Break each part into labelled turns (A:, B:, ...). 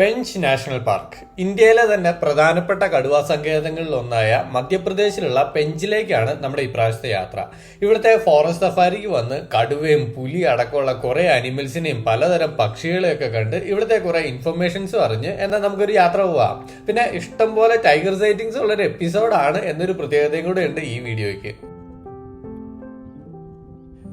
A: Pench national park. ഇന്ത്യയിലെ തന്നെ പ്രധാനപ്പെട്ട കടുവാ സങ്കേതങ്ങളിൽ ഒന്നായ മധ്യപ്രദേശിലുള്ള പെഞ്ചിലേക്കാണ് നമ്മുടെ ഇപ്രാവശ്യത്തെ യാത്ര. ഇവിടുത്തെ ഫോറസ്റ്റ് സഫാരിക്ക് വന്ന് കടുവയും പുലി അടക്കമുള്ള കുറെ അനിമൽസിനെയും പലതരം പക്ഷികളെയൊക്കെ കണ്ട് ഇവിടുത്തെ കുറെ ഇൻഫർമേഷൻസും അറിഞ്ഞ് എന്നാൽ നമുക്കൊരു യാത്ര പോവാം. പിന്നെ ഇഷ്ടംപോലെ ടൈഗർ സൈറ്റിങ്സ് ഉള്ളൊരു എപ്പിസോഡാണ് എന്നൊരു പ്രത്യേകതയും കൂടെ ഉണ്ട് ഈ വീഡിയോയ്ക്ക്.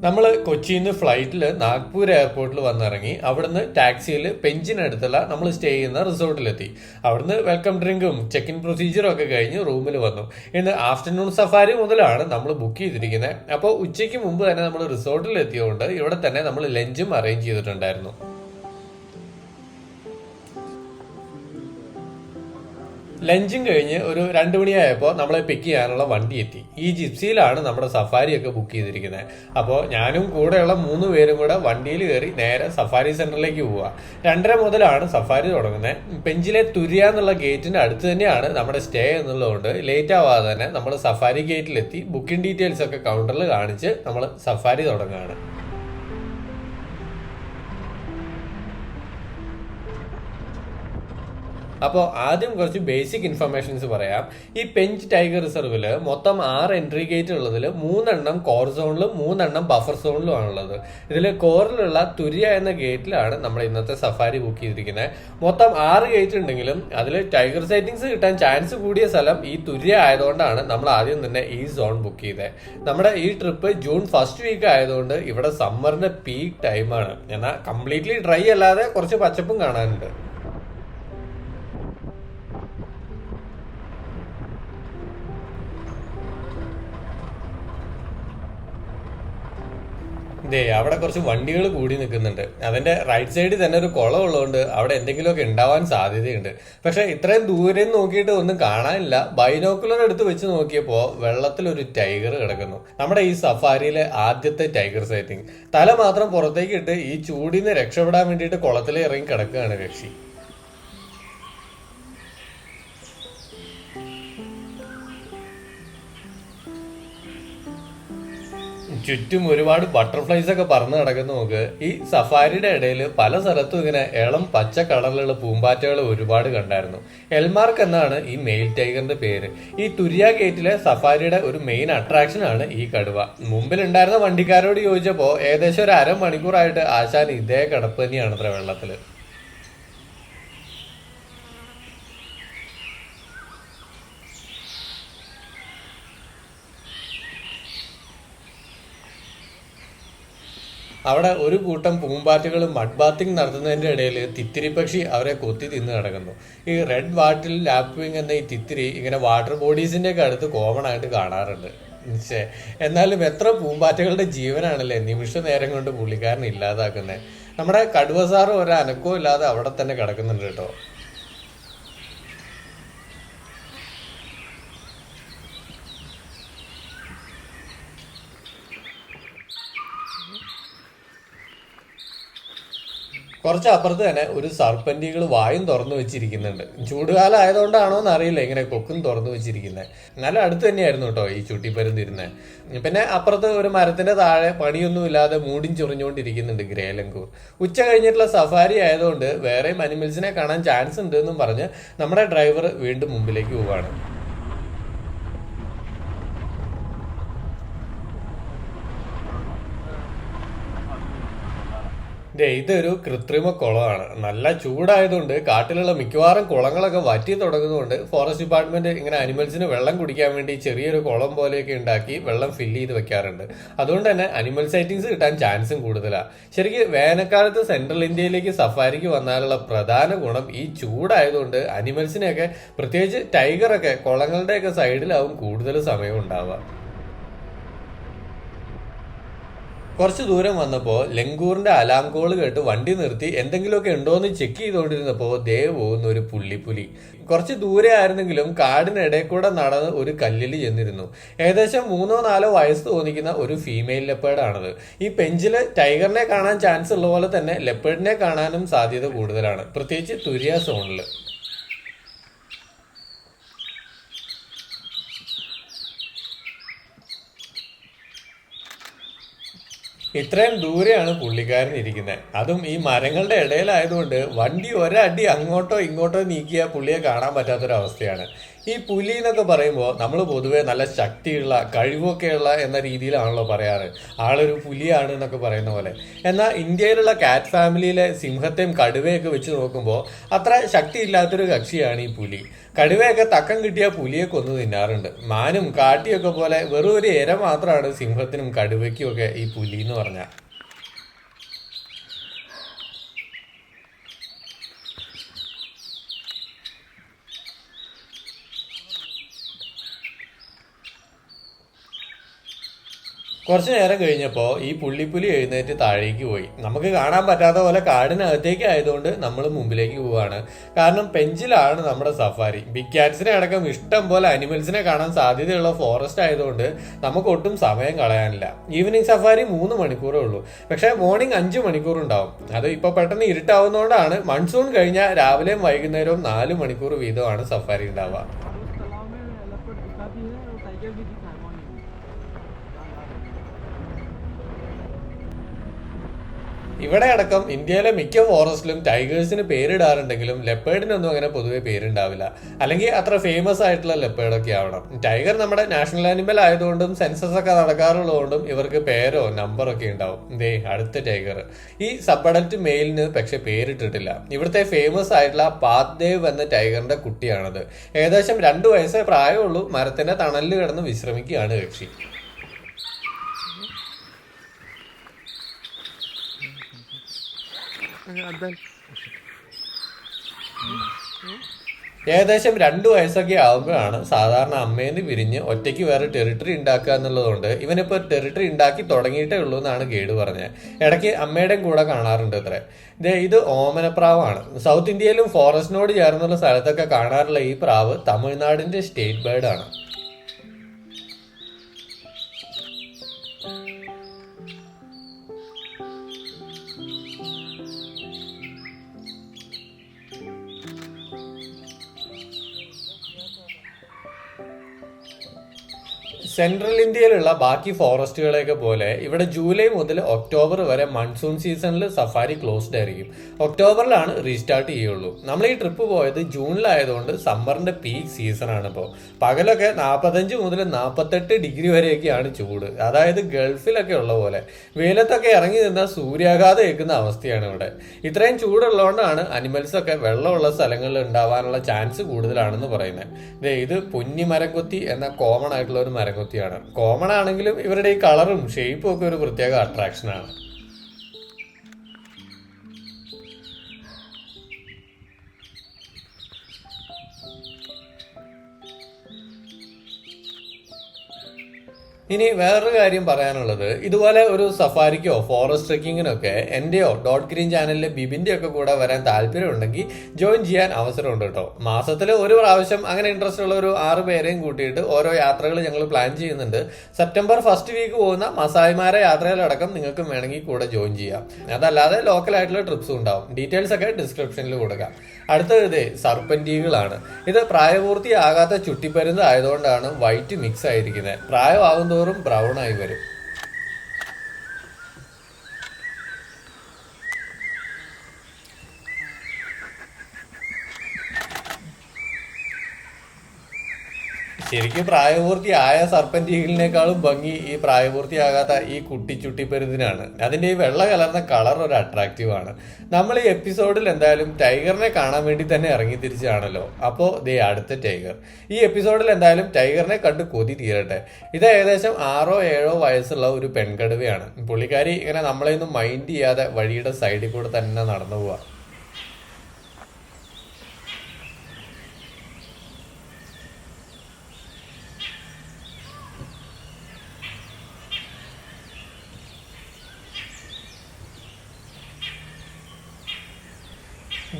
A: നമ്മൾ കൊച്ചിയിൽ നിന്ന് ഫ്ലൈറ്റിൽ നാഗ്പൂർ എയർപോർട്ടിൽ വന്നിറങ്ങി അവിടുന്ന് ടാക്സിയിൽ പെഞ്ചിനടുത്തുള്ള നമ്മൾ സ്റ്റേ ചെയ്യുന്ന റിസോർട്ടിലെത്തി. അവിടുന്ന് വെൽക്കം ഡ്രിങ്കും ചെക്ക് ഇൻ പ്രൊസീജിയറും ഒക്കെ കഴിഞ്ഞ് റൂമിൽ വന്നു. ഇന്ന് ആഫ്റ്റർനൂൺ സഫാരി മുതലാണ് നമ്മൾ ബുക്ക് ചെയ്തിരിക്കുന്നത് അപ്പോൾ ഉച്ചയ്ക്ക് മുമ്പ് തന്നെ നമ്മൾ റിസോർട്ടിൽ എത്തിയതുകൊണ്ട് ഇവിടെ തന്നെ നമ്മൾ ലഞ്ചും അറേഞ്ച് ചെയ്തിട്ടുണ്ടായിരുന്നു. ലഞ്ചും കഴിഞ്ഞ് ഒരു രണ്ട് മണിയായപ്പോൾ നമ്മളെ പിക്ക് ചെയ്യാനുള്ള വണ്ടി എത്തി. ഈ ജിപ്സിയിലാണ് നമ്മുടെ സഫാരിയൊക്കെ ബുക്ക് ചെയ്തിരിക്കുന്നത് അപ്പോൾ ഞാനും കൂടെയുള്ള മൂന്ന് പേരും കൂടെ വണ്ടിയിൽ കയറി നേരെ സഫാരി സെന്ററിലേക്ക് പോവുക രണ്ടര മുതലാണ് സഫാരി തുടങ്ങുന്നത് പെഞ്ചിലെ തുരിയ എന്നുള്ള ഗേറ്റിന്റെ അടുത്ത് തന്നെയാണ് നമ്മുടെ സ്റ്റേ എന്നുള്ളതുകൊണ്ട് ലേറ്റ് ആവാതെ തന്നെ നമ്മൾ സഫാരി ഗേറ്റിലെത്തി ബുക്കിംഗ് ഡീറ്റെയിൽസ് ഒക്കെ കൗണ്ടറിൽ കാണിച്ച് നമ്മൾ സഫാരി തുടങ്ങുകയാണ് അപ്പോൾ ആദ്യം കുറച്ച് ബേസിക് ഇൻഫർമേഷൻസ് പറയാം. ഈ പെഞ്ച് ടൈഗർ റിസർവിൽ മൊത്തം ആറ് എൻട്രി ഗേറ്റ് ഉള്ളതിൽ മൂന്നെണ്ണം കോർ സോണിലും മൂന്നെണ്ണം ബഫർ സോണിലും ആണുള്ളത്. ഇതിൽ കോറിലുള്ള തുര്യ എന്ന ഗേറ്റിലാണ് നമ്മൾ ഇന്നത്തെ സഫാരി ബുക്ക് ചെയ്തിരിക്കുന്നത്. മൊത്തം ആറ് ഗേറ്റ് ഉണ്ടെങ്കിലും അതിൽ ടൈഗർ സൈറ്റിങ്സ് കിട്ടാൻ ചാൻസ് കൂടിയ സ്ഥലം ഈ തുര്യ ആയതുകൊണ്ടാണ് നമ്മൾ ആദ്യം തന്നെ ഈ സോൺ ബുക്ക് ചെയ്തത് നമ്മുടെ ഈ ട്രിപ്പ് ജൂൺ ഫസ്റ്റ് വീക്ക് ആയതുകൊണ്ട് ഇവിടെ സമ്മറിന്റെ പീക്ക് ടൈമാണ് എന്നാൽ കംപ്ലീറ്റ്ലി ഡ്രൈ അല്ലാതെ കുറച്ച് പച്ചപ്പും കാണാനുണ്ട്. ദേ അവിടെ കുറച്ച് വണ്ടികൾ കൂടി നിൽക്കുന്നുണ്ട്. അതിന്റെ റൈറ്റ് സൈഡിൽ തന്നെ ഒരു കുളം ഉള്ളതുകൊണ്ട് അവിടെ എന്തെങ്കിലുമൊക്കെ ഉണ്ടാവാൻ സാധ്യതയുണ്ട്. പക്ഷെ ഇത്രയും ദൂരം നോക്കിയിട്ട് ഒന്നും കാണാനില്ല. ബൈനോക്കുലർ എടുത്ത് വെച്ച് നോക്കിയപ്പോൾ വെള്ളത്തിൽ ഒരു ടൈഗർ കിടക്കുന്നു. നമ്മുടെ ഈ സഫാരിയിലെ ആദ്യത്തെ ടൈഗർ സൈറ്റിംഗ് തല മാത്രം പുറത്തേക്ക് ഇട്ട് ഈ ചൂടിന്ന് രക്ഷപ്പെടാൻ വേണ്ടിയിട്ട് കുളത്തിൽ ഇറങ്ങി കിടക്കുകയാണ് കക്ഷി ചുറ്റും ഒരുപാട് ബട്ടർഫ്ലൈസ് ഒക്കെ പറന്ന് കിടക്കുന്ന നോക്ക്. ഈ സഫാരിയുടെ ഇടയിൽ പല സ്ഥലത്തും ഇങ്ങനെ ഇളം പച്ച കളറിലുള്ള പൂമ്പാറ്റകൾ ഒരുപാട് കണ്ടായിരുന്നു. എൽമാർക്ക് എന്നാണ് ഈ മെയിൽ ടൈഗറിന്റെ പേര്. ഈ തുരിയ ഗേറ്റിലെ സഫാരിയുടെ ഒരു മെയിൻ അട്രാക്ഷൻ ആണ് ഈ കടുവ. മുമ്പിൽ ഉണ്ടായിരുന്ന വണ്ടിക്കാരോട് ചോദിച്ചപ്പോൾ ഏകദേശം ഒരു അരമണിക്കൂറായിട്ട് ആശാൻ ഇതേ കിടപ്പ് തന്നെയാണ് അത്ര വെള്ളത്തിൽ. അവിടെ ഒരു കൂട്ടം പൂമ്പാറ്റകൾ മഡ് ബാത്തിങ് നടത്തുന്നതിന്റെ ഇടയിൽ തിത്തിരി പക്ഷി അവരെ കൊത്തി തിന്ന് കിടക്കുന്നു ഈ റെഡ് വാട്ടിൽ ലാപ്പിംഗ് എന്ന ഈ തിത്തിരി ഇങ്ങനെ വാട്ടർ ബോഡീസിന്റെ ഒക്കെ അടുത്ത് കോമൺ ആയിട്ട് കാണാറുണ്ട്. എന്നാലും എത്ര പൂമ്പാറ്റകളുടെ ജീവനാണല്ലേ നിമിഷ നേരം കൊണ്ട് പുള്ളിക്കാരൻ ഇല്ലാതാക്കുന്നത് നമ്മുടെ കടുവ സാറ് ഒരു അനക്കവും ഇല്ലാതെ അവിടെ തന്നെ കിടക്കുന്നുണ്ട് കേട്ടോ. കുറച്ച് അപ്പുറത്ത് തന്നെ ഒരു സർപ്പന്റികൾ വായും തുറന്നു വെച്ചിരിക്കുന്നുണ്ട്. ചൂടുകാലം ആയതുകൊണ്ടാണോ എന്ന് അറിയില്ല ഇങ്ങനെ കൊക്കും തുറന്നു വെച്ചിരിക്കുന്നത് നല്ല അടുത്ത് തന്നെയായിരുന്നു കേട്ടോ ഈ ചുട്ടിപ്പരുന്തിരുന്നത് പിന്നെ അപ്പുറത്ത് ഒരു മരത്തിന്റെ താഴെ പണിയൊന്നുമില്ലാതെ മൂടിൻ ചൊറിഞ്ഞുകൊണ്ടിരിക്കുന്നുണ്ട് ഗ്രേലങ്കൂർ ഉച്ച കഴിഞ്ഞിട്ടുള്ള സഫാരി ആയതുകൊണ്ട് വേറെയും അനിമൽസിനെ കാണാൻ ചാൻസ് ഉണ്ട് എന്നും പറഞ്ഞ് നമ്മുടെ ഡ്രൈവർ വീണ്ടും മുമ്പിലേക്ക് പോവാണ്. ഇതൊരു കൃത്രിമ കുളമാണ്. നല്ല ചൂടായതുകൊണ്ട് കാട്ടിലുള്ള മിക്കവാറും കുളങ്ങളൊക്കെ വറ്റി തുടങ്ങുന്നതുകൊണ്ട് ഫോറസ്റ്റ് ഡിപ്പാർട്ട്മെന്റ് ഇങ്ങനെ അനിമൽസിന് വെള്ളം കുടിക്കാൻ വേണ്ടി ചെറിയൊരു കുളം പോലെയൊക്കെ ഉണ്ടാക്കി വെള്ളം ഫില്ല് ചെയ്ത് വെക്കാറുണ്ട്. അതുകൊണ്ട് തന്നെ അനിമൽ സൈറ്റിങ്സ് കിട്ടാൻ ചാൻസും കൂടുതലാണ് ശരിക്കും വേനൽക്കാലത്ത് സെൻട്രൽ ഇന്ത്യയിലേക്ക് സഫാരിക്ക് വന്നാലുള്ള പ്രധാന ഗുണം ഈ ചൂടായതുകൊണ്ട് അനിമൽസിനെയൊക്കെ പ്രത്യേകിച്ച് ടൈഗറൊക്കെ കുളങ്ങളുടെയൊക്കെ സൈഡിലാവും കൂടുതൽ സമയം ഉണ്ടാവുക. കുറച്ച് ദൂരം വന്നപ്പോൾ ലങ്കൂറിന്റെ അലാം കോൾ കേട്ട് വണ്ടി നിർത്തി എന്തെങ്കിലുമൊക്കെ ഉണ്ടോയെന്ന് ചെക്ക് ചെയ്തുകൊണ്ടിരുന്നപ്പോൾ ദേ പോകുന്ന ഒരു പുള്ളിപ്പുലി. കുറച്ച് ദൂരെ ആയിരുന്നെങ്കിലും കാടിനിടയിൽ കൂടെ നടന്ന് ഒരു കല്ലിൽ ചെന്നിരുന്നു. ഏകദേശം മൂന്നോ നാലോ വയസ്സ് തോന്നിക്കുന്ന ഒരു ഫീമെയിൽ ലെപ്പേഡാണത് ഈ പെഞ്ചിൽ ടൈഗറിനെ കാണാൻ ചാൻസ് ഉള്ള പോലെ തന്നെ ലെപ്പേഡിനെ കാണാനും സാധ്യത കൂടുതലാണ്. പ്രത്യേകിച്ച് തുര്യ സോണിൽ ഇത്രയും ദൂരെയാണ് പുള്ളിക്കാരൻ ഇരിക്കുന്നത്. അതും ഈ മരങ്ങളുടെ ഇടയിലായതുകൊണ്ട് വണ്ടി ഒരടി അങ്ങോട്ടോ ഇങ്ങോട്ടോ നീക്കിയാൽ പുള്ളിയെ കാണാൻ പറ്റാത്തൊരവസ്ഥയാണ്. ഈ പുലി എന്നൊക്കെ പറയുമ്പോൾ നമ്മൾ പൊതുവേ നല്ല ശക്തിയുള്ള കഴിവൊക്കെയുള്ള എന്ന രീതിയിലാണല്ലോ പറയാറ്. ആളൊരു പുലിയാണ് എന്നൊക്കെ പറയുന്ന പോലെ. എന്നാൽ ഇന്ത്യയിലുള്ള കാറ്റ് ഫാമിലിയിലെ സിംഹത്തെയും കടുവയൊക്കെ വെച്ച് നോക്കുമ്പോൾ അത്ര ശക്തിയില്ലാത്തൊരു കക്ഷിയാണ് ഈ പുലി. കടുവയൊക്കെ തക്കം കിട്ടിയ പുലിയെ കൊന്നു തിന്നാറുണ്ട്. മാനും കാട്ടിയൊക്കെ പോലെ വെറും ഒരു ഇര മാത്രമാണ് സിംഹത്തിനും കടുവയ്ക്കും ഒക്കെ ഈ പുലി എന്ന് പറഞ്ഞാൽ കുറച്ചു നേരം കഴിഞ്ഞപ്പോൾ ഈ പുള്ളിപ്പുലി എഴുന്നേറ്റ് താഴേക്ക് പോയി. നമുക്ക് കാണാൻ പറ്റാത്ത പോലെ കാടിനകത്തേക്ക് ആയതുകൊണ്ട് നമ്മൾ മുമ്പിലേക്ക് പോവാണ്. കാരണം പെഞ്ചിലാണ് നമ്മുടെ സഫാരി. ബിഗ് ക്യാറ്റ്സിനെ അടക്കം ഇഷ്ടം പോലെ അനിമൽസിനെ കാണാൻ സാധ്യതയുള്ള ഫോറസ്റ്റ് ആയതുകൊണ്ട് നമുക്ക് ഒട്ടും സമയം കളയാനില്ല. ഈവനിങ് സഫാരി മൂന്ന് മണിക്കൂറേ ഉള്ളൂ. പക്ഷേ മോർണിംഗ് അഞ്ച് മണിക്കൂർ ഉണ്ടാവും അത് ഇപ്പോൾ പെട്ടെന്ന് ഇരുട്ടാവുന്നതുകൊണ്ടാണ് മൺസൂൺ കഴിഞ്ഞാൽ രാവിലെയും വൈകുന്നേരവും നാല് മണിക്കൂർ വീതമാണ് സഫാരി ഉണ്ടാവുക. ഇവിടെ അടക്കം ഇന്ത്യയിലെ മിക്ക ഫോറസ്റ്റിലും ടൈഗേഴ്സിന് പേരിടാറുണ്ടെങ്കിലും ലെപ്പേഡിനൊന്നും അങ്ങനെ പൊതുവെ പേരുണ്ടാവില്ല. അല്ലെങ്കിൽ അത്ര ഫേമസ് ആയിട്ടുള്ള ലെപ്പേഡൊക്കെ ആവണം. ടൈഗർ നമ്മുടെ നാഷണൽ ആനിമൽ ആയതുകൊണ്ടും സെൻസസ് ഒക്കെ നടക്കാറുള്ളതുകൊണ്ടും ഇവർക്ക് പേരോ നമ്പറോ ഒക്കെ ഉണ്ടാവും. ദേ അടുത്ത ടൈഗർ. ഈ സബ് അഡൽറ്റ് മെയിലിന് പക്ഷെ പേരിട്ടിട്ടില്ല. ഇവിടുത്തെ ഫേമസ് ആയിട്ടുള്ള പാത്ദേവ് എന്ന ടൈഗറിന്റെ കുട്ടിയാണത്. ഏകദേശം രണ്ടു വയസ്സേ പ്രായമുള്ളൂ. മരത്തിന്റെ തണലിൽ കിടന്ന് വിശ്രമിക്കുകയാണ് കക്ഷി ഏകദേശം രണ്ടു വയസ്സൊക്കെ ആകുമ്പോഴാണ് സാധാരണ അമ്മേന്ന് പിരിഞ്ഞ് ഒറ്റയ്ക്ക് വേറെ ടെറിട്ടറി ഉണ്ടാക്കുക എന്നുള്ളതുകൊണ്ട് ഇവനിപ്പോ ടെറിട്ടറി ഉണ്ടാക്കി തുടങ്ങിയിട്ടേ ഉള്ളൂ എന്നാണ് ഗൈഡ് പറഞ്ഞത്. ഇടയ്ക്ക് അമ്മയുടെയും കൂടെ കാണാറുണ്ട് ഇത്ര. ഇത് ഓമനപ്രാവാണ്. സൗത്ത് ഇന്ത്യയിലും ഫോറസ്റ്റിനോട് ചേർന്നുള്ള സ്ഥലത്തൊക്കെ കാണാറുള്ള ഈ പ്രാവ് തമിഴ്നാടിന്റെ സ്റ്റേറ്റ് ബേർഡ് സെൻട്രൽ ഇന്ത്യയിലുള്ള ബാക്കി ഫോറസ്റ്റുകളെയൊക്കെ പോലെ ഇവിടെ ജൂലൈ മുതൽ ഒക്ടോബർ വരെ മൺസൂൺ സീസണിൽ സഫാരി ക്ലോസ്ഡ് ആയിരിക്കും. ഒക്ടോബറിലാണ് റീസ്റ്റാർട്ട് ചെയ്യുള്ളൂ. നമ്മൾ ഈ ട്രിപ്പ് പോയത് ജൂണിലായതുകൊണ്ട് സമ്മറിന്റെ പീക്ക് സീസൺ ആണ് ഇപ്പോൾ പകലൊക്കെ നാൽപ്പത്തഞ്ച് മുതൽ നാൽപ്പത്തെട്ട് ഡിഗ്രി വരെയൊക്കെയാണ് ചൂട്. അതായത് ഗൾഫിലൊക്കെ ഉള്ള പോലെ. വെയിലത്തൊക്കെ ഇറങ്ങി നിന്നാൽ സൂര്യാഘാതം ഏൽക്കുന്ന അവസ്ഥയാണ് ഇവിടെ. ഇത്രയും ചൂടുള്ളതുകൊണ്ടാണ് അനിമൽസ് ഒക്കെ വെള്ളമുള്ള സ്ഥലങ്ങളിൽ ഉണ്ടാവാനുള്ള ചാൻസ് കൂടുതലാണെന്ന് പറയുന്നത്. ഇത് പൊന്നി മരംകൊത്തി എന്ന കോമൺ ആയിട്ടുള്ള ഒരു മരംകൊത്തിയാണ് കോമൺ ആണെങ്കിലും ഇവരുടെ ഈ കളറും ഷേപ്പും ഒക്കെ ഒരു പ്രത്യേക അട്രാക്ഷനാണ് ഇനി വേറൊരു കാര്യം പറയാനുള്ളത്. ഇതുപോലെ ഒരു സഫാരിക്കോ ഫോറസ്റ്റ് ട്രെക്കിങ്ങിനൊക്കെ എന്റെയോ ഡോട്ട് ഗ്രീൻ ചാനലിലെ ബിബിന്റെ ഒക്കെ കൂടെ വരാൻ താല്പര്യമുണ്ടെങ്കിൽ ജോയിൻ ചെയ്യാൻ അവസരമുണ്ട് കേട്ടോ. മാസത്തിൽ ഒരു പ്രാവശ്യം അങ്ങനെ ഇൻട്രസ്റ്റ് ഉള്ള ഒരു ആറ് പേരെയും കൂട്ടിയിട്ട് ഓരോ യാത്രകൾ ഞങ്ങൾ പ്ലാൻ ചെയ്യുന്നുണ്ട്. സെപ്റ്റംബർ ഫസ്റ്റ് വീക്ക് പോകുന്ന മസായിമാരെ യാത്രയിലടക്കം നിങ്ങൾക്കും വേണമെങ്കിൽ കൂടെ ജോയിൻ ചെയ്യാം. അതല്ലാതെ ലോക്കൽ ആയിട്ടുള്ള ട്രിപ്സും ഉണ്ടാവും. ഡീറ്റെയിൽസ് ഒക്കെ ഡിസ്ക്രിപ്ഷനിൽ കൊടുക്കാം. അടുത്തത് ഇതേ സർപ്പന്റീകളാണ് ഇത് പ്രായപൂർത്തിയാകാത്ത ചുട്ടിപ്പരുന്ത് ആയതുകൊണ്ടാണ് വൈറ്റ് മിക്സ് ആയിരിക്കുന്നത്. പ്രായമാകും തോറും ആയി വരും. ശരിക്കും പ്രായപൂർത്തിയായ സർപ്പന്റീകളിനേക്കാളും ഭംഗി ഈ പ്രായപൂർത്തിയാകാത്ത ഈ കുട്ടി ചുട്ടിപ്പരുതിനാണ് അതിന്റെ ഈ വെള്ള കലർന്ന കളർ ഒരു അട്രാക്റ്റീവ് ആണ്. നമ്മൾ ഈ എപ്പിസോഡിൽ എന്തായാലും ടൈഗറിനെ കാണാൻ വേണ്ടി തന്നെ ഇറങ്ങി തിരിച്ചാണല്ലോ. അപ്പോൾ ദേ അടുത്ത ടൈഗർ. ഈ എപ്പിസോഡിൽ എന്തായാലും ടൈഗറിനെ കണ്ട് കൊതി തീരട്ടെ. ഇത് ഏകദേശം ആറോ ഏഴോ വയസ്സുള്ള ഒരു പെൺകടുവയാണ്. പുള്ളിക്കാരി ഇങ്ങനെ നമ്മളെയൊന്നും മൈൻഡ് ചെയ്യാതെ വഴിയുടെ സൈഡിൽ കൂടെ തന്നെ നടന്നു പോവാ.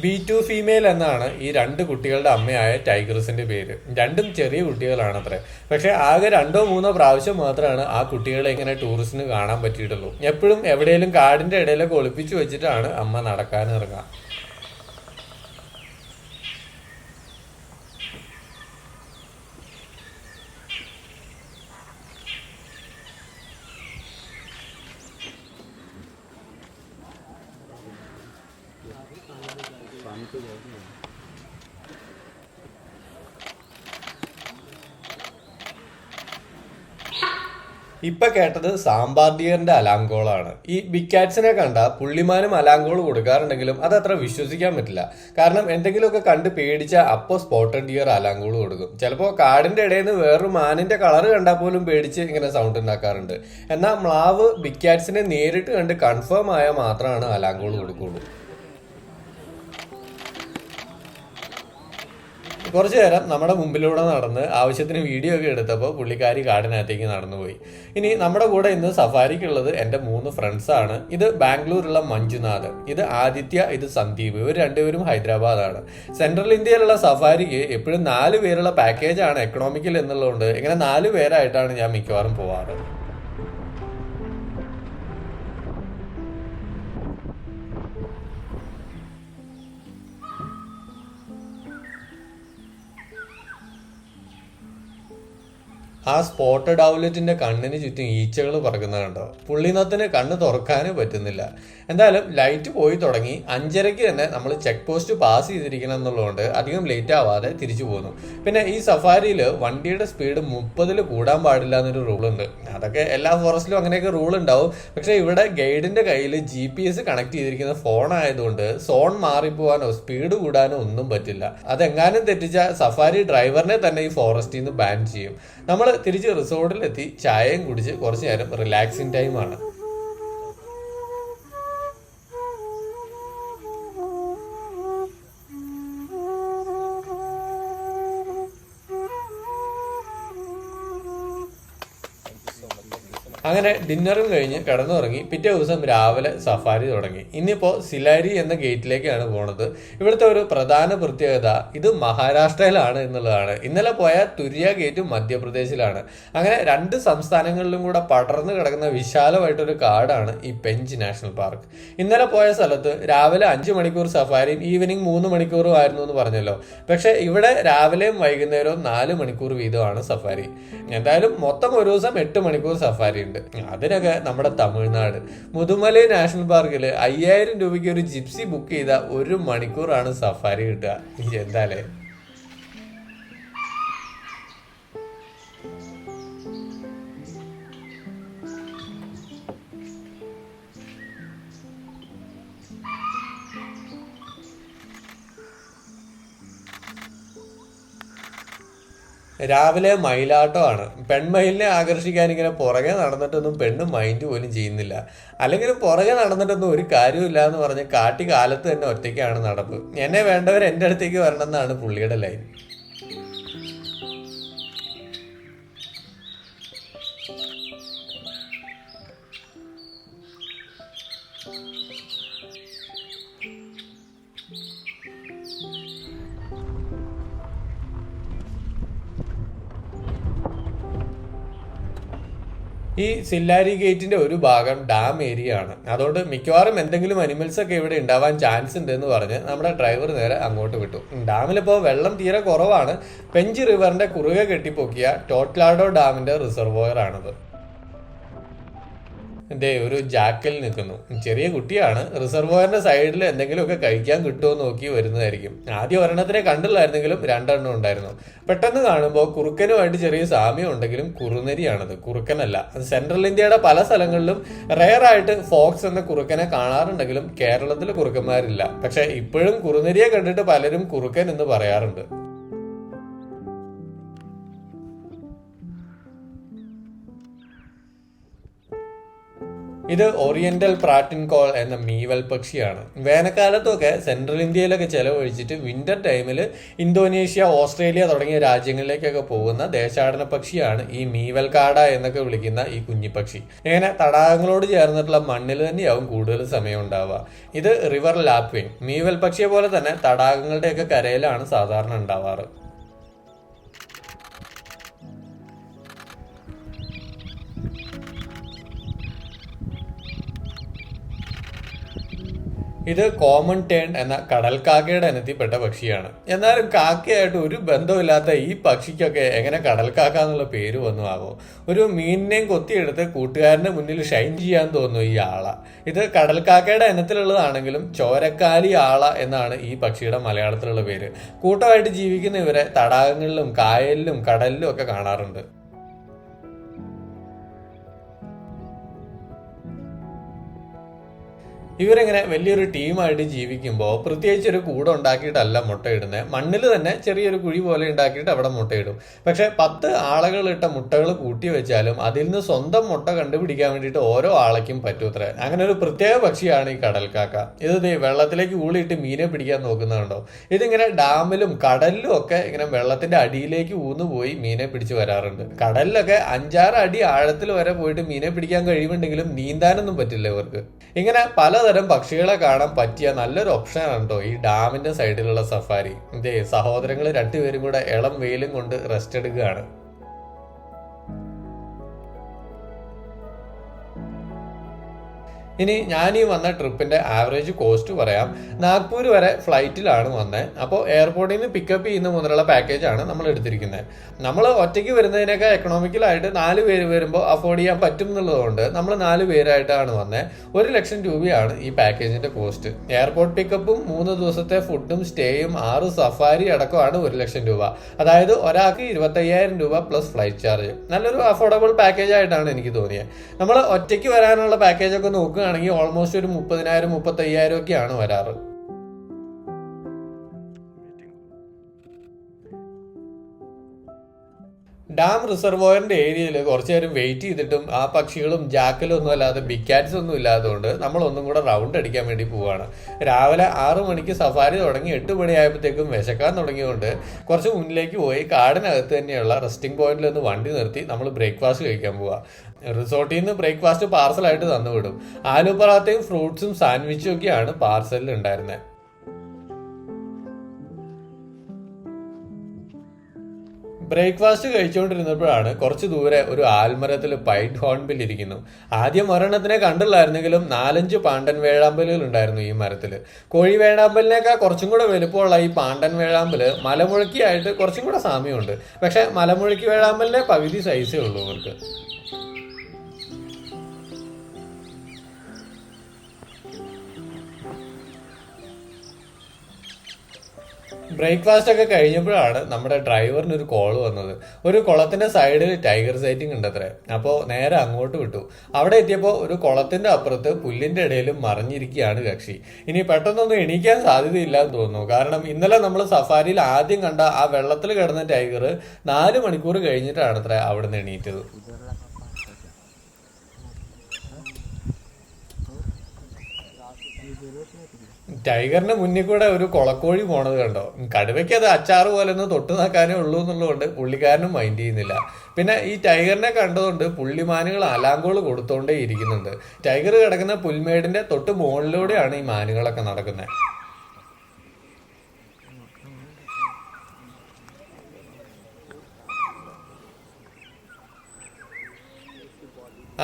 A: ബി ടു ഫീമെയിൽ എന്നാണ് ഈ രണ്ട് കുട്ടികളുടെ അമ്മയായ ടൈഗ്രസിന്റെ പേര്. രണ്ടും ചെറിയ കുട്ടികളാണ് അത്ര പക്ഷെ ആകെ രണ്ടോ മൂന്നോ പ്രാവശ്യം മാത്രമാണ് ആ കുട്ടികളെ ഇങ്ങനെ ടൂറിസ്റ്റിന് കാണാൻ പറ്റിയിട്ടുള്ളൂ. എപ്പോഴും എവിടെയെങ്കിലും കാടിന്റെ ഇടയിലൊക്കെ ഒളിപ്പിച്ചു വെച്ചിട്ടാണ് അമ്മ നടക്കാൻ ഇപ്പൊ കേട്ടത് സാമ്പാർ ഡിയറിന്റെ അലാം ഈ ബിഗ് കാറ്റ്സിനെ കണ്ട പുള്ളിമാനും അലാംഗോൾ കൊടുക്കാറുണ്ടെങ്കിലും അത് അത്ര വിശ്വസിക്കാൻ പറ്റില്ല. കാരണം എന്തെങ്കിലുമൊക്കെ കണ്ട് പേടിച്ച അപ്പോ സ്പോട്ടഡ് ഡിയർ അലാംഗോൾ കൊടുക്കും. ചിലപ്പോൾ കാടിന്റെ ഇടയിൽ നിന്ന് വേറൊരു മാനിന്റെ കളർ കണ്ടാൽ പോലും പേടിച്ച് ഇങ്ങനെ സൗണ്ട് ഉണ്ടാക്കാറുണ്ട്. എന്നാൽ മ്ലാവ് ബിഗ് കാറ്റ്സിനെ നേരിട്ട് കണ്ട് കൺഫേം ആയാൽ മാത്രമാണ് അലാംഗോൾ കൊടുക്കുള്ളൂ. കുറച്ചു നേരം നമ്മുടെ മുമ്പിലൂടെ നടന്ന് ആവശ്യത്തിന് വീഡിയോ ഒക്കെ എടുത്തപ്പോൾ പുള്ളിക്കാരി കാടിനകത്തേക്ക് നടന്നുപോയി. ഇനി നമ്മുടെ കൂടെ ഇന്ന് സഫാരിക്കുള്ളത് എന്റെ മൂന്ന് ഫ്രണ്ട്സാണ് ഇത് ബാംഗ്ലൂരുള്ള മഞ്ജുനാഥ്. ഇത് ആദിത്യ ഇത് സന്ദീപ്. ഇവർ രണ്ടുപേരും ഹൈദരാബാദാണ്. സെൻട്രൽ ഇന്ത്യയിലുള്ള സഫാരിക്ക് എപ്പോഴും നാല് പേരുള്ള പാക്കേജാണ് എക്കണോമിക്കൽ എന്നുള്ളതുകൊണ്ട് ഇങ്ങനെ നാല് പേരായിട്ടാണ് ഞാൻ മിക്കവാറും പോവാറ്. ആ സ്പോട്ടഡ് ഔലറ്റിന്റെ കണ്ണിന് ചുറ്റും ഈച്ചകൾ പറക്കുന്ന കണ്ടോ? പുള്ളിനത്തിന് കണ്ണ് തുറക്കാനും പറ്റുന്നില്ല. എന്തായാലും ലൈറ്റ് പോയി തുടങ്ങി. അഞ്ചരയ്ക്ക് തന്നെ നമ്മൾ ചെക്ക് പോസ്റ്റ് പാസ് ചെയ്തിരിക്കണം എന്നുള്ളതുകൊണ്ട് അധികം ലേറ്റ് ആവാതെ തിരിച്ചു പോന്നു. പിന്നെ ഈ സഫാരിയിൽ വണ്ടിയുടെ സ്പീഡ് മുപ്പതിൽ കൂടാൻ പാടില്ല എന്നൊരു റൂൾ ഉണ്ട്. അതൊക്കെ എല്ലാ ഫോറസ്റ്റിലും അങ്ങനെയൊക്കെ റൂൾ ഉണ്ടാവും. പക്ഷെ ഇവിടെ ഗൈഡിന്റെ കയ്യിൽ ജി പി എസ് കണക്ട് ചെയ്തിരിക്കുന്ന ഫോൺ ആയതുകൊണ്ട് സോൺ മാറിപ്പോവാനോ സ്പീഡ് കൂടാനോ ഒന്നും പറ്റില്ല. അതെങ്ങാനും തെറ്റിച്ച സഫാരി ഡ്രൈവറിനെ തന്നെ ഈ ഫോറസ്റ്റിൽ നിന്ന് ബാൻ ചെയ്യും. നമ്മൾ തിരിച്ച് റിസോർട്ടിലെത്തി ചായയും കുടിച്ച് കുറച്ച് നേരം റിലാക്സിങ് ടൈമാണ് അങ്ങനെ ഡിന്നറും കഴിഞ്ഞ് കിടന്നുറങ്ങി പിറ്റേ ദിവസം രാവിലെ സഫാരി തുടങ്ങി. ഇന്നിപ്പോ സിലാരി എന്ന ഗേറ്റിലേക്കാണ് പോണത്. ഇവിടുത്തെ ഒരു പ്രധാന പ്രത്യേകത ഇത് മഹാരാഷ്ട്രയിലാണ് എന്നുള്ളതാണ്. ഇന്നലെ പോയ തുരിയ ഗേറ്റ് മധ്യപ്രദേശിലാണ്. അങ്ങനെ രണ്ട് സംസ്ഥാനങ്ങളിലും കൂടെ പടർന്നു കിടക്കുന്ന വിശാലമായിട്ടൊരു കാടാണ് ഈ പെഞ്ച് നാഷണൽ പാർക്ക്. ഇന്നലെ പോയ സ്ഥലത്ത് രാവിലെ അഞ്ചു മണിക്കൂർ സഫാരിയും ഈവനിങ് മൂന്ന് മണിക്കൂറും ആയിരുന്നു എന്ന് പറഞ്ഞല്ലോ. പക്ഷെ ഇവിടെ രാവിലെയും വൈകുന്നേരവും നാല് മണിക്കൂർ വീതമാണ് സഫാരി. എന്തായാലും മൊത്തം ഒരു ദിവസം എട്ട് മണിക്കൂർ സഫാരി ഉണ്ട്. അതിനൊക്കെ നമ്മുടെ തമിഴ്നാട്. മുതുമലൈ നാഷണൽ പാർക്കിൽ അയ്യായിരം രൂപയ്ക്ക് ഒരു ജിപ്സി ബുക്ക് ചെയ്ത ഒരു മണിക്കൂറാണ് സഫാരി കിട്ടുക. എന്താലേ രാവിലെ മയിലാട്ടമാണ് പെൺമയിലിനെ ആകർഷിക്കാൻ ഇങ്ങനെ പുറകെ നടന്നിട്ടൊന്നും പെണ്ണ് മൈൻഡ് പോലും ചെയ്യുന്നില്ല. അല്ലെങ്കിൽ പുറകെ നടന്നിട്ടൊന്നും ഒരു കാര്യമില്ല എന്ന് പറഞ്ഞ് കാട്ടി കാലത്ത് തന്നെ ഒറ്റയ്ക്കാണ് നടപ്പ്. എന്നെ വേണ്ടവർ എന്റെ അടുത്തേക്ക് വരണമെന്നാണ് പുള്ളിയുടെ ലൈൻ ഈ സില്ലാരി ഗേറ്റിന്റെ ഒരു ഭാഗം ഡാം ഏരിയ ആണ്. അതുകൊണ്ട് മിക്കവാറും എന്തെങ്കിലും അനിമൽസ് ഒക്കെ ഇവിടെ ഉണ്ടാവാൻ ചാൻസ് ഉണ്ട് എന്ന് പറഞ്ഞ് നമ്മുടെ ഡ്രൈവർ നേരെ അങ്ങോട്ട് വിട്ടു. ഡാമിലിപ്പോൾ വെള്ളം തീരെ കുറവാണ്. പെഞ്ച് റിവറിന്റെ കുറുകെ കെട്ടിപ്പൊക്കിയ ടോട്ട്ലാഡോ ഡാമിന്റെ റിസർവോയർ ആണത്. എന്തേ ഒരു ജാക്കിൽ നിൽക്കുന്നു. ചെറിയ കുട്ടിയാണ്. റിസർവോയറിന്റെ സൈഡിൽ എന്തെങ്കിലുമൊക്കെ കഴിക്കാൻ കിട്ടുമോ നോക്കി വരുന്നതായിരിക്കും. ആദ്യം ഒരെണ്ണത്തിനെ കണ്ടില്ലായിരുന്നെങ്കിലും രണ്ടെണ്ണം ഉണ്ടായിരുന്നു. പെട്ടെന്ന് കാണുമ്പോൾ കുറുക്കനുമായിട്ട് ചെറിയ സാമ്യം ഉണ്ടെങ്കിലും കുറുനരിയാണത്. കുറുക്കനല്ല. സെൻട്രൽ ഇന്ത്യയുടെ പല സ്ഥലങ്ങളിലും റെയർ ആയിട്ട് ഫോക്സ് എന്ന കുറുക്കനെ കാണാറുണ്ടെങ്കിലും കേരളത്തിൽ കുറുക്കന്മാരില്ല. പക്ഷെ ഇപ്പോഴും കുറുനരിയെ കണ്ടിട്ട് പലരും കുറുക്കൻ എന്ന് പറയാറുണ്ട്. ഇത് ഓറിയന്റൽ പ്രാറ്റിൻ കോൾ എന്ന മീവൽ പക്ഷിയാണ്. വേനൽക്കാലത്തൊക്കെ സെൻട്രൽ ഇന്ത്യയിലൊക്കെ ചെലവഴിച്ചിട്ട് വിന്റർ ടൈമിൽ ഇന്തോനേഷ്യ ഓസ്ട്രേലിയ തുടങ്ങിയ രാജ്യങ്ങളിലേക്കൊക്കെ പോകുന്ന ദേശാടന പക്ഷിയാണ് ഈ മീവൽ കാട എന്നൊക്കെ വിളിക്കുന്ന ഈ കുഞ്ഞിപ്പക്ഷി ഇങ്ങനെ തടാകങ്ങളോട് ചേർന്നിട്ടുള്ള മണ്ണിൽ തന്നെയാവും കൂടുതൽ സമയം ഉണ്ടാവുക ഇത് റിവർ ലാപ്വിൻ മീവൽ പക്ഷിയെ പോലെ തന്നെ തടാകങ്ങളുടെയൊക്കെ കരയിലാണ് സാധാരണ ഉണ്ടാവാറ്. ഇത് കോമൺ ടേൺ എന്ന കടൽക്കാക്കയുടെ ഇനത്തിൽപ്പെട്ട പക്ഷിയാണ്. എന്നാലും കാക്കയായിട്ട് ഒരു ബന്ധമില്ലാത്ത ഈ പക്ഷിക്കൊക്കെ എങ്ങനെ കടൽക്കാക്ക എന്നുള്ള പേര് വന്നു ആവോ? ഒരു മീനിനെയും കൊത്തിയെടുത്ത് കൂട്ടുകാരന്റെ മുന്നിൽ ഷൈൻ ചെയ്യാൻ തോന്നുന്നു ഈ ആള. ഇത് കടൽക്കാക്കയുടെ ഇനത്തിലുള്ളതാണെങ്കിലും ചോരക്കാലി ആള എന്നാണ് ഈ പക്ഷിയുടെ മലയാളത്തിലുള്ള പേര്. കൂട്ടമായിട്ട് ജീവിക്കുന്ന ഇവരെ തടാകങ്ങളിലും കായലിലും കടലിലും ഒക്കെ കാണാറുണ്ട്. ഇവരിങ്ങനെ വലിയൊരു ടീമായിട്ട് ജീവിക്കുമ്പോൾ പ്രത്യേകിച്ച് ഒരു കൂടെ ഉണ്ടാക്കിയിട്ടല്ല മുട്ടയിടുന്നത് മണ്ണിൽ തന്നെ ചെറിയൊരു കുഴി പോലെ ഉണ്ടാക്കിയിട്ട് അവിടെ മുട്ടയിടും. പക്ഷെ പത്ത് ആളുകളിട്ട മുട്ടകൾ കൂട്ടി വെച്ചാലും അതിൽ നിന്ന് സ്വന്തം മുട്ട കണ്ടുപിടിക്കാൻ വേണ്ടിയിട്ട് ഓരോ ആളേക്കും പറ്റൂത്രേ. അങ്ങനെ ഒരു പ്രത്യേക പക്ഷിയാണ് ഈ കടൽക്കാക്ക. ഇത് വെള്ളത്തിലേക്ക് ഊളിയിട്ട് മീനെ പിടിക്കാൻ നോക്കുന്നുണ്ടോ ഇതിങ്ങനെ ഡാമിലും കടലിലും ഒക്കെ ഇങ്ങനെ വെള്ളത്തിന്റെ അടിയിലേക്ക് ഊന്ന് പോയി മീനെ പിടിച്ച് വരാറുണ്ട്. കടലിലൊക്കെ അഞ്ചാറ് അടി ആഴത്തിൽ വരെ പോയിട്ട് മീനെ പിടിക്കാൻ കഴിയുമെങ്കിലും നീന്താനൊന്നും പറ്റില്ല ഇവർക്ക്. ഇങ്ങനെ പലതരം പക്ഷികളെ കാണാൻ പറ്റിയ നല്ലൊരു ഓപ്ഷനാണ് കേട്ടോ ഈ ഡാമിന്റെ സൈഡിലുള്ള സഫാരി ഇതേ സഹോദരങ്ങൾ രണ്ടുപേരും കൂടെ ഇളം വെയിലും കൊണ്ട് റെസ്റ്റ് എടുക്കുകയാണ്. ഇനി ഞാൻ ഈ വന്ന ട്രിപ്പിന്റെ ആവറേജ് കോസ്റ്റ് പറയാം. നാഗ്പൂർ വരെ ഫ്ലൈറ്റിലാണ് വന്നത് അപ്പോൾ എയർപോർട്ടിൽ നിന്ന് പിക്കപ്പ് ചെയ്യുന്ന മുതലുള്ള പാക്കേജാണ് നമ്മൾ എടുത്തിരിക്കുന്നത് നമ്മൾ ഒറ്റയ്ക്ക് വരുന്നതിനേക്കാൾ എക്കണോമിക്കലായിട്ട് നാല് പേര് വരുമ്പോൾ അഫോർഡ് ചെയ്യാൻ പറ്റും എന്നുള്ളതുകൊണ്ട് നമ്മൾ നാല് പേരായിട്ടാണ് വന്നത് ഒരു ലക്ഷം രൂപയാണ് ഈ പാക്കേജിന്റെ കോസ്റ്റ് എയർപോർട്ട് പിക്കപ്പും മൂന്ന് ദിവസത്തെ ഫുഡും സ്റ്റേയും ആറ് സഫാരി അടക്കമാണ് ഒരു ലക്ഷം രൂപ. അതായത് ഒരാൾക്ക് ഇരുപത്തയ്യായിരം രൂപ പ്ലസ് ഫ്ലൈറ്റ് ചാർജ് നല്ലൊരു അഫോർഡബിൾ പാക്കേജ് ആയിട്ടാണ് എനിക്ക് തോന്നിയത് നമ്മൾ ഒറ്റയ്ക്ക് വരാനുള്ള പാക്കേജൊക്കെ നോക്കുകയാണെങ്കിൽ ഓൾമോസ്റ്റ് ഒരു മുപ്പതിനായിരം മുപ്പത്തയ്യായിരം ഒക്കെയാണ് വരാറ്. ഡാം റിസർവോയറിന്റെ ഏരിയയിൽ കുറച്ചു നേരം വെയിറ്റ് ചെയ്തിട്ടും ആ പക്ഷികളും ജാക്കലും ഒന്നും അല്ലാതെ ബിഗ് കാറ്റ്സ് ഒന്നും ഇല്ലാത്തതുകൊണ്ട് നമ്മൾ ഒന്നും കൂടെ റൗണ്ട് അടിക്കാൻ വേണ്ടി പോവാണ്. രാവിലെ ആറു മണിക്ക് സഫാരി തുടങ്ങി എട്ട് മണിയായപ്പോഴത്തേക്കും വിശക്കാൻ തുടങ്ങിയതുകൊണ്ട് കുറച്ച് മുന്നിലേക്ക് പോയി കാടിനകത്ത് തന്നെയുള്ള റെസ്റ്റിംഗ് പോയിന്റിൽ ഒന്ന് വണ്ടി നിർത്തി നമ്മൾ ബ്രേക്ക്ഫാസ്റ്റ് കഴിക്കാൻ പോവാ. റിസോർട്ടിൽ നിന്ന് ബ്രേക്ക്ഫാസ്റ്റ് പാർസലായിട്ട് തന്നു വിടും ആലു പറാത്തയും ഫ്രൂട്ട്സും സാൻഡ്വിച്ചും ഒക്കെയാണ് പാർസലിൽ ഉണ്ടായിരുന്നത് ബ്രേക്ക്ഫാസ്റ്റ് കഴിച്ചുകൊണ്ടിരുന്നപ്പോഴാണ് കുറച്ച് ദൂരെ ഒരു ആൽമരത്തിൽ പൈറ്റ് ഹോൺബിൽ ഇരിക്കുന്നു. ആദ്യം ഒരെണ്ണത്തിനെ കണ്ടില്ലായിരുന്നെങ്കിലും നാലഞ്ച് പാണ്ടൻ വേഴാമ്പലുകൾ ഉണ്ടായിരുന്നു ഈ മരത്തിൽ. കോഴി വേഴാമ്പലിനേക്കാൾ കുറച്ചും കൂടെ വലുപ്പമുള്ള ഈ പാണ്ടൻ വേഴാമ്പൽ മലമുഴക്കിയായിട്ട് കുറച്ചും കൂടെ സാമ്യമുണ്ട്. പക്ഷെ മലമുഴക്കി വേഴാമ്പലിനെ പകുതി സൈസേ ഉള്ളൂ ഇവർക്ക് ബ്രേക്ക്ഫാസ്റ്റ് ഒക്കെ കഴിഞ്ഞപ്പോഴാണ് നമ്മുടെ ഡ്രൈവറിന് ഒരു കോൾ വന്നത്. ഒരു കുളത്തിന്റെ സൈഡിൽ ടൈഗർ സൈറ്റിംഗ് ഉണ്ടത്രേ. അപ്പോൾ നേരെ അങ്ങോട്ട് വിട്ടു. അവിടെ എത്തിയപ്പോൾ ഒരു കുളത്തിന്റെ അപ്പുറത്ത് പുല്ലിന്റെ ഇടയിലും മറിഞ്ഞിരിക്കുകയാണ് കക്ഷി. ഇനി പെട്ടെന്നൊന്നും എണീക്കാൻ സാധ്യതയില്ല എന്ന് തോന്നുന്നു. കാരണം ഇന്നലെ നമ്മൾ സഫാരിയിൽ ആദ്യം കണ്ട ആ വെള്ളത്തിൽ കിടന്ന ടൈഗർ നാല് മണിക്കൂർ കഴിഞ്ഞിട്ടാണ് അത്ര അവിടെ നിന്ന് എണീറ്റത്. ടൈഗറിന്റെ മുന്നിൽ കൂടെ ഒരു കൊളക്കോഴി പോണത് കണ്ടോ? കടുവയ്ക്ക് അത് അച്ചാറ് പോലെ ഒന്ന് തൊട്ട് നോക്കാനേ ഉള്ളൂ എന്നുള്ളതുകൊണ്ട് പുള്ളിക്കാരനും മൈൻഡ് ചെയ്യുന്നില്ല. പിന്നെ ഈ ടൈഗറിനെ കണ്ടതുകൊണ്ട് പുള്ളിമാനുകൾ അലാങ്കോൾ കൊടുത്തോണ്ടേ ഇരിക്കുന്നുണ്ട്. ടൈഗർ കിടക്കുന്ന പുൽമേടിന്റെ തൊട്ട് മുകളിലൂടെയാണ് ഈ മാനുകളൊക്കെ നടക്കുന്നത്.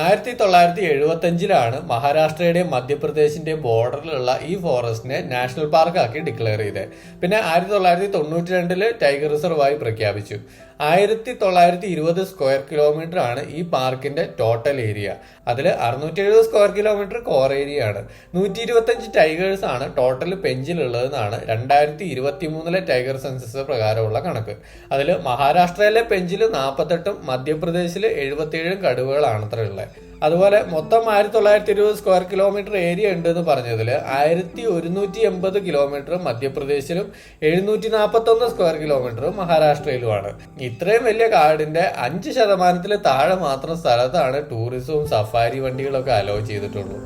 A: ആയിരത്തി തൊള്ളായിരത്തി എഴുപത്തി അഞ്ചിലാണ് മഹാരാഷ്ട്രയുടെയും മധ്യപ്രദേശിന്റെയും ബോർഡറിലുള്ള ഈ ഫോറസ്റ്റിനെ നാഷണൽ പാർക്കാക്കി ഡിക്ലെയർ ചെയ്തത്. പിന്നെ ആയിരത്തി തൊള്ളായിരത്തി തൊണ്ണൂറ്റി രണ്ടിൽ ടൈഗർ റിസർവായി പ്രഖ്യാപിച്ചു. ആയിരത്തി തൊള്ളായിരത്തി ഇരുപത് സ്ക്വയർ കിലോമീറ്റർ ആണ് ഈ പാർക്കിന്റെ ടോട്ടൽ ഏരിയ അതിൽ അറുന്നൂറ്റി എഴുപത് സ്ക്വയർ കിലോമീറ്റർ കോർ ഏരിയ ആണ്. നൂറ്റി ഇരുപത്തഞ്ച് ടൈഗേഴ്സ് ആണ് ടോട്ടൽ പെഞ്ചിലുള്ളതെന്നാണ് രണ്ടായിരത്തി ഇരുപത്തി മൂന്നിലെ ടൈഗർ സെൻസസ് പ്രകാരമുള്ള കണക്ക്. അതിൽ മഹാരാഷ്ട്രയിലെ പെഞ്ചിൽ നാൽപ്പത്തെട്ടും മധ്യപ്രദേശിൽ എഴുപത്തിയേഴും കടുവകളാണ് അത്ര ഉള്ളത് അതുപോലെ മൊത്തം ആയിരത്തി തൊള്ളായിരത്തി ഇരുപത് സ്ക്വയർ കിലോമീറ്റർ ഏരിയ ഉണ്ട് എന്ന് പറഞ്ഞതിൽ ആയിരത്തി ഒരുന്നൂറ്റി എൺപത് കിലോമീറ്റർ മധ്യപ്രദേശിലും എഴുന്നൂറ്റി നാൽപ്പത്തി ഒന്ന് സ്ക്വയർ കിലോമീറ്റർ മഹാരാഷ്ട്രയിലുമാണ്. ഇത്രയും വലിയ കാടിന്റെ അഞ്ച് ശതമാനത്തിൽ താഴെ മാത്രം സ്ഥലത്താണ് ടൂറിസവും സഫാരി വണ്ടികളൊക്കെ അലോ ചെയ്തിട്ടുള്ളൂ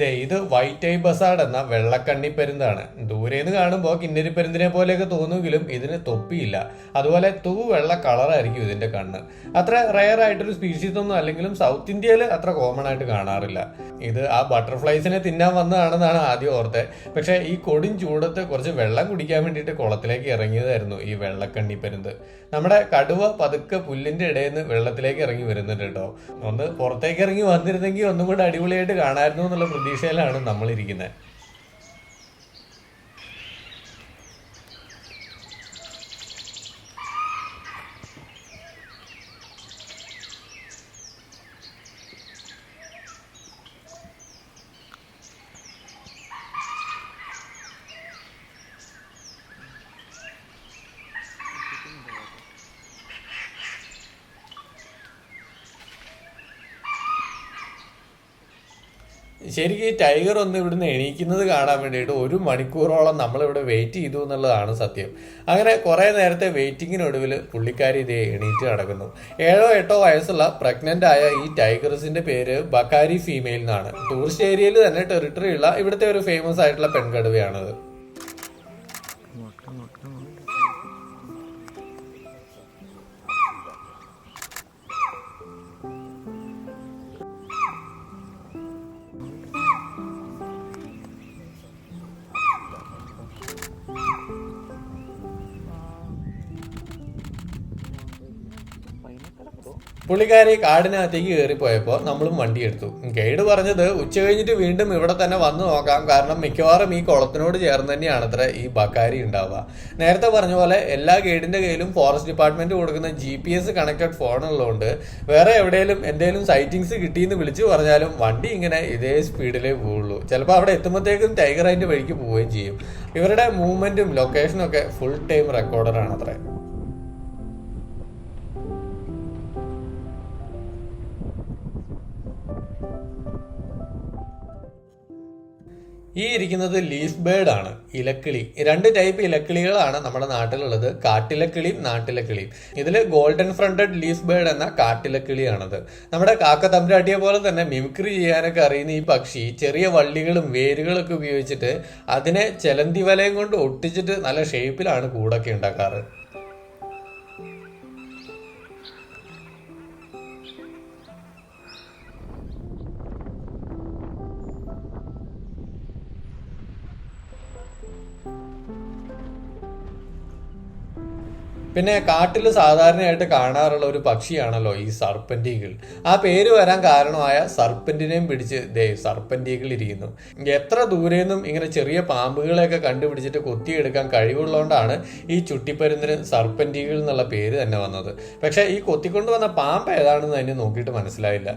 A: ദേ ഇത് വൈറ്റ് ഐ ബസാഡ് എന്ന വെള്ളക്കണ്ണി പെരുന്താണ്. ദൂരേന്ന് കാണുമ്പോൾ കിന്നരി പെരുന്തിനെ പോലെയൊക്കെ തോന്നുമെങ്കിലും ഇതിന് തൊപ്പിയില്ല. അതുപോലെ തൂ വെള്ള കളറായിരിക്കും ഇതിന്റെ കണ്ണ്. അത്ര റയർ ആയിട്ടൊരു സ്പീഷീസ് ഒന്നും അല്ലെങ്കിലും സൗത്ത് ഇന്ത്യയിൽ അത്ര കോമൺ ആയിട്ട് കാണാറില്ല. ഇത് ആ ബട്ടർഫ്ലൈസിനെ തിന്നാൻ വന്നതാണെന്നാണ് ആദ്യം ഓർത്തെ. പക്ഷേ ഈ കൊടും ചൂടത്ത് കുറച്ച് വെള്ളം കുടിക്കാൻ വേണ്ടിയിട്ട് കുളത്തിലേക്ക് ഇറങ്ങിയതായിരുന്നു ഈ വെള്ളക്കണ്ണി പെരുന്ത്. നമ്മുടെ കടുവ പതുക്കെ പുല്ലിന്റെ ഇടയിൽ നിന്ന് വെള്ളത്തിലേക്ക് ഇറങ്ങി വരുന്നുണ്ട് കേട്ടോ. ഒന്ന് പുറത്തേക്ക് ഇറങ്ങി വന്നിരുന്നെങ്കിൽ ഒന്നും കൂടെ അടിപൊളിയായിട്ട് കാണായിരുന്നു എന്നുള്ള പ്രതീക്ഷയിലാണ് നമ്മൾ ശരിക്കും ഈ ടൈഗർ ഒന്ന് ഇവിടുന്ന് എണീക്കുന്നത് കാണാൻ വേണ്ടിയിട്ട് ഒരു മണിക്കൂറോളം നമ്മളിവിടെ വെയിറ്റ് ചെയ്തു എന്നുള്ളതാണ് സത്യം. അങ്ങനെ കുറെ നേരത്തെ വെയിറ്റിങ്ങിനൊടുവിൽ പുള്ളിക്കാരി ഇതേ എണീറ്റ് നടക്കുന്നു. ഏഴോ എട്ടോ വയസ്സുള്ള പ്രഗ്നന്റ് ആയ ഈ ടൈഗർസിന്റെ പേര് ബക്കാരി ഫീമെയിൽ എന്നാണ്. ടൂറിസ്റ്റ് ഏരിയയിൽ തന്നെ ടെറിട്ടറി ഉള്ള ഇവിടുത്തെ ഒരു ഫേമസ് ആയിട്ടുള്ള പെൺകടുവയാണത്. പുള്ളിക്കാരി കാടിനകത്തേക്ക് കയറിപ്പോയപ്പോൾ നമ്മളും വണ്ടി എടുത്തു. ഗൈഡ് പറഞ്ഞത് ഉച്ച കഴിഞ്ഞിട്ട് വീണ്ടും ഇവിടെ തന്നെ വന്നു നോക്കാം. കാരണം മിക്കവാറും ഈ കുളത്തിനോട് ചേർന്ന് തന്നെയാണ് അത്ര ഈ ബക്കാരി ഉണ്ടാവുക. നേരത്തെ പറഞ്ഞ പോലെ എല്ലാ ഗൈഡിന്റെ കയ്യിലും ഫോറസ്റ്റ് ഡിപ്പാർട്ട്മെന്റ് കൊടുക്കുന്ന ജി പി എസ് കണക്റ്റഡ് ഫോണുള്ളതുകൊണ്ട് വേറെ എവിടെയെങ്കിലും എന്തെങ്കിലും സൈറ്റിങ്സ് കിട്ടിയെന്ന് വിളിച്ചു പറഞ്ഞാലും വണ്ടി ഇങ്ങനെ ഇതേ സ്പീഡിലേ പോവുള്ളൂ. ചിലപ്പോൾ അവിടെ എത്തുമ്പോഴത്തേക്കും ടൈഗർ അതിന്റെ വഴിക്ക് പോവുകയും ചെയ്യും. ഇവരുടെ മൂവ്മെന്റും ലൊക്കേഷനും ഒക്കെ ഫുൾ ടൈം റെക്കോർഡറാണ് അത്രേ ഈ ഇരിക്കുന്നത് ലീഫ് ബേർഡ് ആണ് ഇലക്കിളി. രണ്ട് ടൈപ്പ് ഇലക്കിളികളാണ് നമ്മുടെ നാട്ടിലുള്ളത്. കാട്ടിലക്കിളിയും നാട്ടിലക്കിളിയും. ഇതിൽ ഗോൾഡൻ ഫ്രണ്ടഡ് ലീഫ് ബേർഡ് എന്ന കാട്ടിലക്കിളിയാണത്. നമ്മുടെ കാക്ക തമ്പുരാട്ടിയെ പോലെ തന്നെ മിമിക്രി ചെയ്യാനൊക്കെ അറിയുന്ന ഈ പക്ഷി ചെറിയ വള്ളികളും വേരുകളൊക്കെ ഉപയോഗിച്ചിട്ട് അതിനെ ചെലന്തി വലയം കൊണ്ട് ഒട്ടിച്ചിട്ട് നല്ല ഷേപ്പിലാണ് കൂടൊക്കെ ഉണ്ടാക്കാറ്. പിന്നെ കാട്ടിൽ സാധാരണയായിട്ട് കാണാറുള്ള ഒരു പക്ഷിയാണല്ലോ ഈ സർപ്പന്റീകൾ ആ പേര് വരാൻ കാരണമായ സർപ്പന്റിനെയും പിടിച്ച് ദേ സർപ്പന്റീകൾ ഇരിക്കുന്നു. എത്ര ദൂരെ നിന്നും ഇങ്ങനെ ചെറിയ പാമ്പുകളെയൊക്കെ കണ്ടുപിടിച്ചിട്ട് കൊത്തിയെടുക്കാൻ കഴിവുള്ളതുകൊണ്ടാണ് ഈ ചുട്ടിപ്പരുന്നിന് സർപ്പന്റീകൾ എന്നുള്ള പേര് തന്നെ വന്നത്. പക്ഷേ ഈ കൊത്തിക്കൊണ്ട് വന്ന പാമ്പ് ഏതാണെന്ന് തന്നെ നോക്കിയിട്ട് മനസ്സിലായില്ല.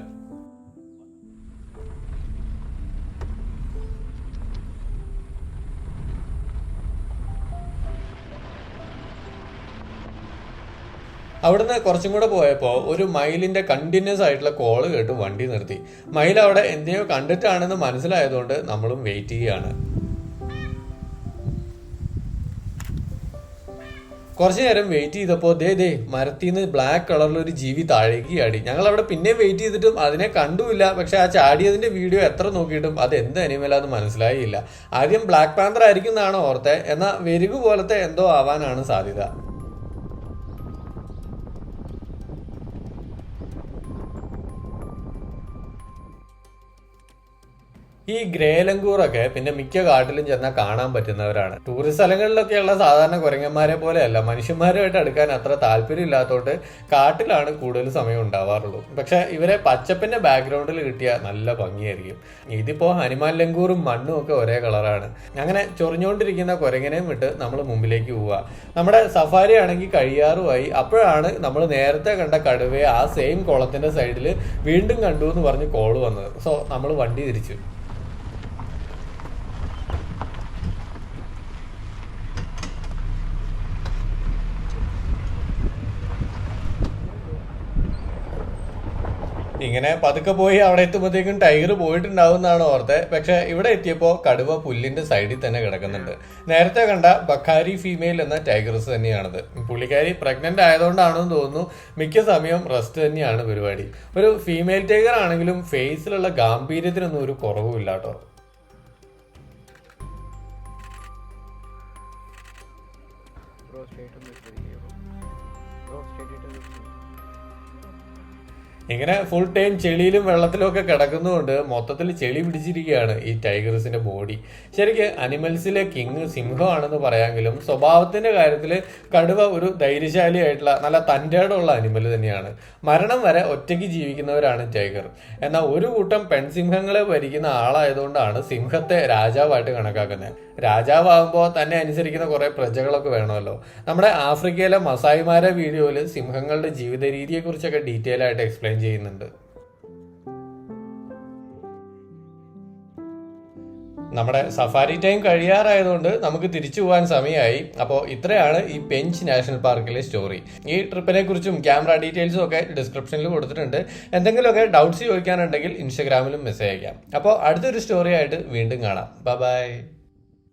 A: അവിടുന്ന് കുറച്ചും കൂടെ പോയപ്പോൾ ഒരു മയിലിന്റെ കണ്ടിന്യൂസ് ആയിട്ടുള്ള കോൾ കേട്ട് വണ്ടി നിർത്തി. മയിൽ അവിടെ എന്തെയോ കണ്ടിട്ടാണെന്ന് മനസ്സിലായതുകൊണ്ട് നമ്മളും വെയിറ്റ് ചെയ്യുകയാണ്. കുറച്ച് നേരം വെയിറ്റ് ചെയ്തപ്പോൾ ദേ ദേ മരത്തിൽ നിന്ന് ബ്ലാക്ക് കളറിൽ ഒരു ജീവി താഴേക്ക് ചാടി. ഞങ്ങൾ അവിടെ പിന്നെ വെയിറ്റ് ചെയ്തിട്ടും അതിനെ കണ്ടുമില്ല. പക്ഷെ ആ ചാടിയതിന്റെ വീഡിയോ എത്ര നോക്കിയിട്ടും അത് എന്ത് അനിമലാന്ന് മനസ്സിലായില്ല. ആദ്യം ബ്ലാക്ക് പാന്തർ ആയിരിക്കും എന്നാണ് ഓർത്തെ. എന്നാൽ വെരുകു പോലത്തെ എന്തോ ആവാനാണ് സാധ്യത. ഈ ഗ്രേലങ്കൂറൊക്കെ പിന്നെ മിക്ക കാട്ടിലും ചെന്നാൽ കാണാൻ പറ്റുന്നവരാണ്. ടൂറിസ്റ്റ് സ്ഥലങ്ങളിലൊക്കെയുള്ള സാധാരണ കുരങ്ങന്മാരെ പോലെയല്ല. മനുഷ്യന്മാരുമായിട്ട് അടുക്കാൻ അത്ര താല്പര്യം ഇല്ലാത്തതുകൊണ്ട് കാട്ടിലാണ് കൂടുതൽ സമയം ഉണ്ടാവാറുള്ളൂ. പക്ഷെ ഇവരെ പച്ചപ്പിന്റെ ബാക്ക്ഗ്രൗണ്ടിൽ കിട്ടിയ നല്ല ഭംഗിയായിരിക്കും. ഇതിപ്പോ ഹനുമാൻ ലങ്കൂറും മണ്ണും ഒക്കെ ഒരേ കളറാണ്. അങ്ങനെ ചൊറിഞ്ഞുകൊണ്ടിരിക്കുന്ന കുരങ്ങനെയും വിട്ട് നമ്മൾ മുമ്പിലേക്ക് പോവുക നമ്മുടെ സഫാരി ആണെങ്കിൽ കഴിയാറുമായി. അപ്പോഴാണ് നമ്മൾ നേരത്തെ കണ്ട കടുവയെ ആ സെയിം കുളത്തിന്റെ സൈഡിൽ വീണ്ടും കണ്ടു എന്ന് പറഞ്ഞ് കോൾ വന്നത്. സോ നമ്മൾ വണ്ടി തിരിച്ചു. ഇങ്ങനെ പതുക്കെ പോയി അവിടെ എത്തുമ്പോഴത്തേക്കും ടൈഗർ പോയിട്ടുണ്ടാവും എന്നാണ് ഓർത്തെ. പക്ഷെ ഇവിടെ എത്തിയപ്പോൾ കടുവ പുല്ലിന്റെ സൈഡിൽ തന്നെ കിടക്കുന്നുണ്ട്. നേരത്തെ കണ്ട ബക്കാരി ഫീമെയിൽ എന്ന ടൈഗർസ് തന്നെയാണത്. പുള്ളിക്കാരി പ്രഗ്നന്റ് ആയതുകൊണ്ടാണെന്ന് തോന്നുന്നു. മിക്ക സമയം റെസ്റ്റ് തന്നെയാണ് പരിപാടി. ഒരു ഫീമെയിൽ ടൈഗർ ആണെങ്കിലും ഫേസിലുള്ള ഗാംഭീര്യത്തിനൊന്നും ഒരു കുറവുമില്ല കേട്ടോ ഇങ്ങനെ ഫുൾ ടൈം ചെളിയിലും വെള്ളത്തിലും ഒക്കെ കിടക്കുന്നതുകൊണ്ട് മൊത്തത്തിൽ ചെളി പിടിച്ചിരിക്കുകയാണ് ഈ ടൈഗേഴ്സിന്റെ ബോഡി. ശരിക്കും അനിമൽസിലെ കിങ് സിംഹമാണെന്ന് പറയാമെങ്കിലും സ്വഭാവത്തിന്റെ കാര്യത്തിൽ കടുവ ഒരു ധൈര്യശാലിയായിട്ടുള്ള നല്ല തന്റെടുള്ള അനിമൽ തന്നെയാണ്. മരണം വരെ ഒറ്റയ്ക്ക് ജീവിക്കുന്നവരാണ് ടൈഗർ. എന്നാൽ ഒരു കൂട്ടം പെൺസിംഹങ്ങളെ ഭരിക്കുന്ന ആളായതുകൊണ്ടാണ് സിംഹത്തെ രാജാവായിട്ട് കണക്കാക്കുന്നത്. രാജാവാകുമ്പോൾ തന്നെ അനുസരിക്കുന്ന കുറെ പ്രജകളൊക്കെ വേണമല്ലോ. നമ്മുടെ ആഫ്രിക്കയിലെ മസായിമാരെ വീഡിയോയിൽ സിംഹങ്ങളുടെ ജീവിത രീതിയെക്കുറിച്ചൊക്കെ ഡീറ്റെയിൽ ആയിട്ട് എക്സ്പ്ലെയിൻ ചെയ്യുന്നുണ്ട്. നമ്മുടെ സഫാരി ടൈം കഴിയാറായതുകൊണ്ട് നമുക്ക് തിരിച്ചു പോകാൻ സമയമായി. അപ്പോൾ ഇത്രയാണ് ഈ പെഞ്ച് നാഷണൽ പാർക്കിലെ സ്റ്റോറി ഈ ട്രിപ്പിനെ കുറിച്ചും ക്യാമറ ഡീറ്റെയിൽസും ഒക്കെ ഡിസ്ക്രിപ്ഷനിൽ കൊടുത്തിട്ടുണ്ട്. എന്തെങ്കിലുമൊക്കെ ഡൗട്ട്സ് ചോദിക്കാനുണ്ടെങ്കിൽ ഇൻസ്റ്റഗ്രാമിലും മെസ്സേജ് അയക്കാം. അപ്പോൾ അടുത്തൊരു സ്റ്റോറി ആയിട്ട് വീണ്ടും കാണാം. ബൈ